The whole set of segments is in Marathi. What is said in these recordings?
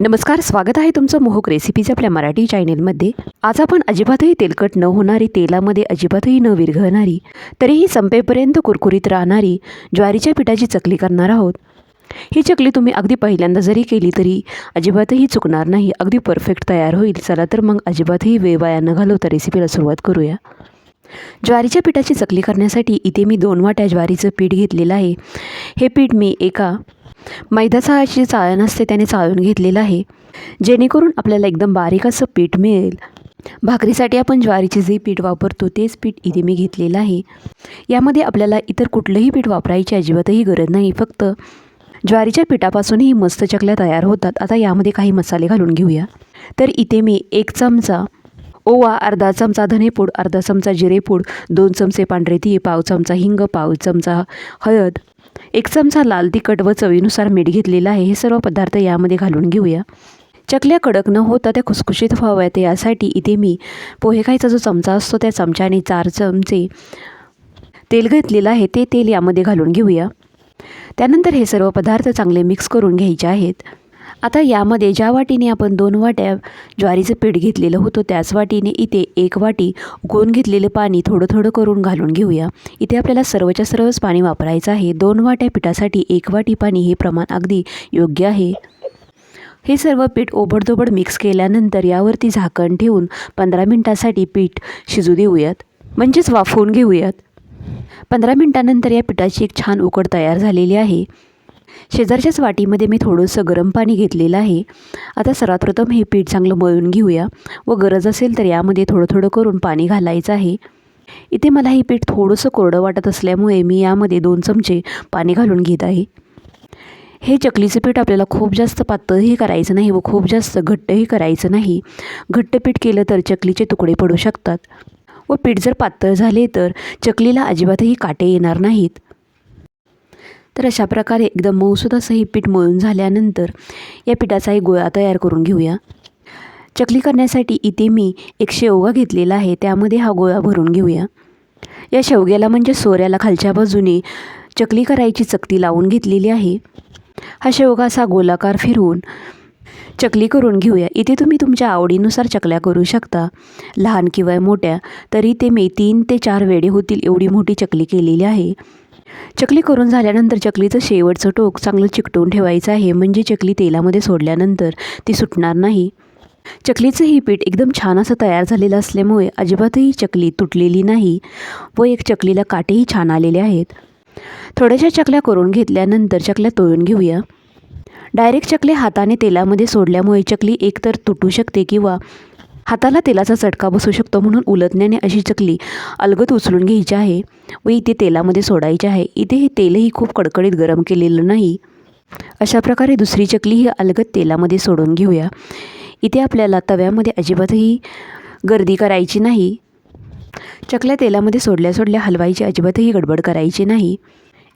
नमस्कार स्वागत आहे तुमचं मोहक रेसिपीज आपल्या मराठी चॅनेलमध्ये. आज आपण अजिबातही तेलकट न होणारी तेलामध्ये अजिबातही न विरघळणारी तरीही संपेपर्यंत कुरकुरीत राहणारी ज्वारीच्या पिठाची चकली करणार आहोत. ही चकली तुम्ही अगदी पहिल्यांदा जरी केली तरी अजिबातही चुकणार नाही अगदी परफेक्ट तयार होईल. चला तर मग अजिबातही वेळ वाया न घालवता रेसिपीला सुरुवात करूया. ज्वारीच्या पिठाची चकली करण्यासाठी इथे मी दोन वाट्या ज्वारीचं पीठ घेतलेलं आहे. हे पीठ मी एका मैद्याचा अशी चाळण असते त्याने चाळून घेतलेलं आहे. जेणेकरून आपल्याला एकदम बारीक असं पीठ मिळेल. भाकरीसाठी आपण ज्वारीचे जे पीठ वापरतो तेच पीठ इथे मी घेतलेलं आहे. यामध्ये आपल्याला इतर कुठलंही पीठ वापरायची अजिबातही गरज नाही फक्त ज्वारीच्या पिठापासूनही मस्त चकल्या तयार होतात. आता यामध्ये काही मसाले घालून घेऊया. तर इथे मी एक चमचा ओवा अर्धा चमचा धनेपूड अर्धा चमचा जिरेपूड दोन चमचे पांढरे ती पाव चमचा हिंग पाव चमचा हळद एक चमचा लाल तिखट व चवीनुसार मीठ घेतलेलं आहे. हे सर्व पदार्थ यामध्ये घालून घेऊया. चकल्या कडक न होता त्या खुसखुशीत व्हाव्यात. यासाठी इथे मी पोहे खायचा जो चमचा असतो त्या चमच्याने चार चमचे तेल घेतलेलं आहे. ते तेल यामध्ये घालून घेऊया. त्यानंतर हे सर्व पदार्थ चांगले मिक्स करून घ्यायचे आहेत. आता यामध्ये ज्या वाटीने आपण दोन वाट्या ज्वारीचं पीठ घेतलेलं होतं त्याच वाटीने इथे एक वाटी उकळून घेतलेलं पाणी थोडं थोडं करून घालून घेऊया. इथे आपल्याला सर्वच्या सर्वच पाणी वापरायचं आहे. दोन वाट्या पिठासाठी एक वाटी पाणी हे प्रमाण अगदी योग्य आहे. हे सर्व पीठ ओबडधोबड मिक्स केल्यानंतर यावरती झाकण ठेवून पंधरा मिनटासाठी पीठ शिजू देऊयात. म्हणजेच वाफवून घेऊयात. पंधरा मिनटानंतर या पिठाची एक छान उकड तयार झालेली आहे. शेजारच्याच वाटीमध्ये मी थोडंसं गरम पाणी घेतलेलं आहे. आता सर्वात प्रथम हे पीठ चांगलं मळून घेऊया. व गरज असेल तर यामध्ये थोडं थोडं करून पाणी घालायचं आहे. इथे मला हे पीठ थोडंसं कोरडं वाटत असल्यामुळे मी यामध्ये दोन चमचे पाणी घालून घेत आहे. हे चकलीचं पीठ आपल्याला खूप जास्त पातळही करायचं नाही व खूप जास्त घट्टही करायचं नाही. घट्ट पीठ केलं तर चकलीचे तुकडे पडू शकतात. व पीठ जर पातळ झाले तर चकलीला अजिबातही काटे येणार नाहीत. तर अशा प्रकारे एकदम मऊसूद असं हे पीठ मळून झाल्यानंतर या पिठाचाही गोळा तयार करून घेऊया. चकली करण्यासाठी इथे मी एक शेवगा घेतलेला आहे त्यामध्ये हा गोळा भरून घेऊया. या शेवग्याला म्हणजे सोऱ्याला खालच्या बाजूने चकली करायची चकती लावून घेतलेली आहे. हा शेवगा असा गोलाकार फिरवून चकली करून घेऊया. इथे तुम्ही तुमच्या आवडीनुसार चकल्या करू शकता. लहान किंवा मोठ्या तरी ते मी तीन ते चार वेडे होतील एवढी मोठी चकली केलेली आहे. चकली करून झाल्यानंतर चकलीचं शेवटचं टोक चांगलं चिकटवून ठेवायचं आहे. म्हणजे चकली तेलामध्ये सोडल्यानंतर ती सुटणार नाही. चकलीचं ही पीठ एकदम छान असं तयार झालेलं असल्यामुळे अजिबातही चकली तुटलेली नाही व एक चकलीला काटेही छान आलेले आहेत. थोड्याशा चकल्या करून घेतल्यानंतर चकल्या तळून घेऊया. डायरेक्ट चकले हाताने तेलामध्ये सोडल्यामुळे चकली एकतर तुटू शकते किंवा हाताला तेलाचा चटका बसू शकतो म्हणून उलटण्याने अशी चकली अलगद उचलून घ्यायची आहे व इथे तेलामध्ये सोडायची आहे. इथे हे तेलही खूप कडकडीत गरम केलेलं नाही. अशा प्रकारे दुसरी चकली ही अलगद तेलामध्ये सोडून घेऊया. इथे आपल्याला तव्यामध्ये अजिबातही गर्दी करायची नाही. चकल्या तेलामध्ये सोडल्या सोडल्या हलवायची अजिबातही गडबड करायची नाही.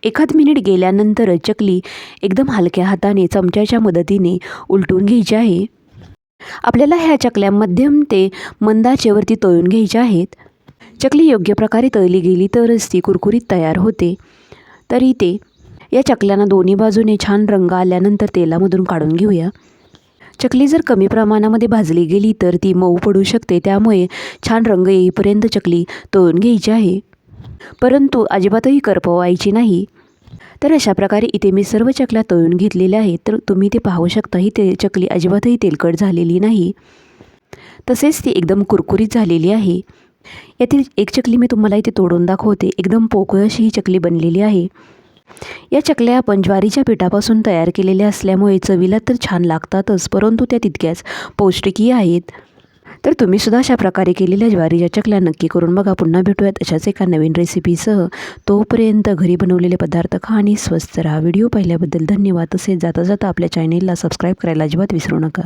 एखाद मिनिट गेल्यानंतर चकली एकदम हलक्या हाताने चमच्याच्या मदतीने उलटून घ्यायची आहे. आपल्याला ह्या चकल्या मध्यम ते मंदाचेवरती तळून घ्यायच्या आहेत. चकली योग्य प्रकारे तळली गेली तरच ती कुरकुरीत तयार होते. तरी ते या चकल्यांना दोन्ही बाजूने छान रंग आल्यानंतर तेलामधून काढून घेऊया. चकली जर कमी प्रमाणामध्ये भाजली गेली तर ती मऊ पडू शकते त्यामुळे छान रंग येईपर्यंत चकली तळून घ्यायची आहे. परंतु अजिबातही करपवायची नाही. तर अशा प्रकारे इथे मी सर्व चकल्या तळून घेतलेल्या आहेत. तर तुम्ही ते पाहू शकता ही ते चकली अजिबातही तेलकट झालेली नाही. तसेच ती एकदम कुरकुरीत झालेली आहे. यातील एक चकली मी तुम्हाला इथे तोडून दाखवते. एकदम पोकळ अशी ही चकली बनलेली आहे. या चकल्या आपण ज्वारीच्या पिठापासून तयार केलेल्या असल्यामुळे चवीला तर छान लागतातच परंतु त्या तितक्याच पौष्टिकही आहेत. तर तुम्हीसुद्धा अशा प्रकारे केलेल्या ज्वारीच्या चकल्या नक्की करून बघा. पुन्हा भेटूयात अशाच एका नवीन रेसिपीसह. तोपर्यंत घरी बनवलेले पदार्थ खा आणि स्वस्त राहा. व्हिडिओ पाहिल्याबद्दल धन्यवाद. तसेच जाता जाता आपल्या चॅनेलला सबस्क्राईब करायला अजिबात विसरू नका.